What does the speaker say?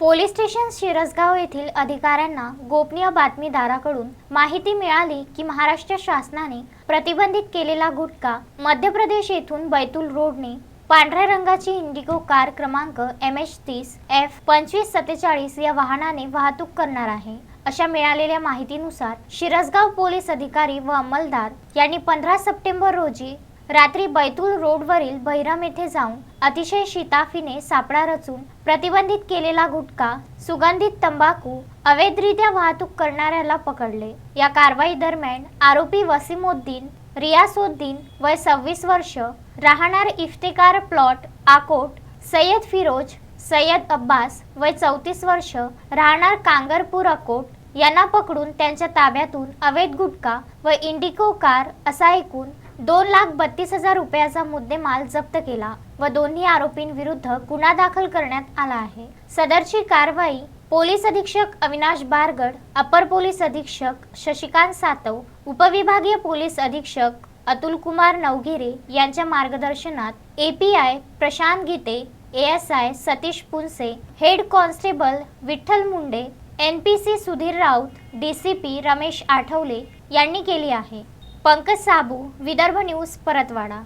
Police station Shirasgaon येथील अधिकाऱ्यांना गोपनीय बातमीदाराकडून माहिती मिळाली की महाराष्ट्र शासनाने प्रतिबंधित केलेला गुटखा मध्य प्रदेश येथून बैतूल रोडने पांढऱ्या रंगाची इंडिगो कार क्रमांक एम एच तीस एफ पंचवीस सत्तेचाळीस या वाहनाने वाहतूक करणार आहे. अशा मिळालेल्या माहितीनुसार शिरसगाव पोलीस अधिकारी व अंमलदार यांनी पंधरा सप्टेंबर रोजी रात्री बैतूल रोडवरील भैरम येथे जाऊन अतिशय शिताफीने सापळा रचून प्रतिबंधित केलेला गुटखा सुगंधित तंबाखू अवैधरित्या वाहतूक करणाऱ्याला पकडले. या कारवाई दरम्यान आरोपी वसीमुद्दीन रियासुद्दीन वय सव्वीस वर्ष राहणार इफ्तेकार प्लॉट आकोट सय्यद फिरोज सय्यद अब्बास वय चौतीस वर्ष राहणार कांगरपूर अकोट यांना पकडून त्यांच्या ताब्यातून अवैध गुटखा व इंडिको कार असा एकूण दोन लाख बत्तीस हजार रुपयाचा मुद्देमाल जप्त केला व दोन्ही आरोपींविरुद्ध गुन्हा दाखल करण्यात आला आहे. सदरची कारवाई पोलीस अधीक्षक अविनाश बारगड अपर पोलीस अधीक्षक शशिकांत सातव उपविभागीय पोलीस अधीक्षक अतुल कुमार नवगिरे यांच्या मार्गदर्शनात API Prashant Gite ASI Satish Punse head constable Vitthal Munde N P C Sudhir Raut D C P Ramesh Athawale यांनी केली आहे. पंकज साबू विदर्भ न्यूज परतवाडा.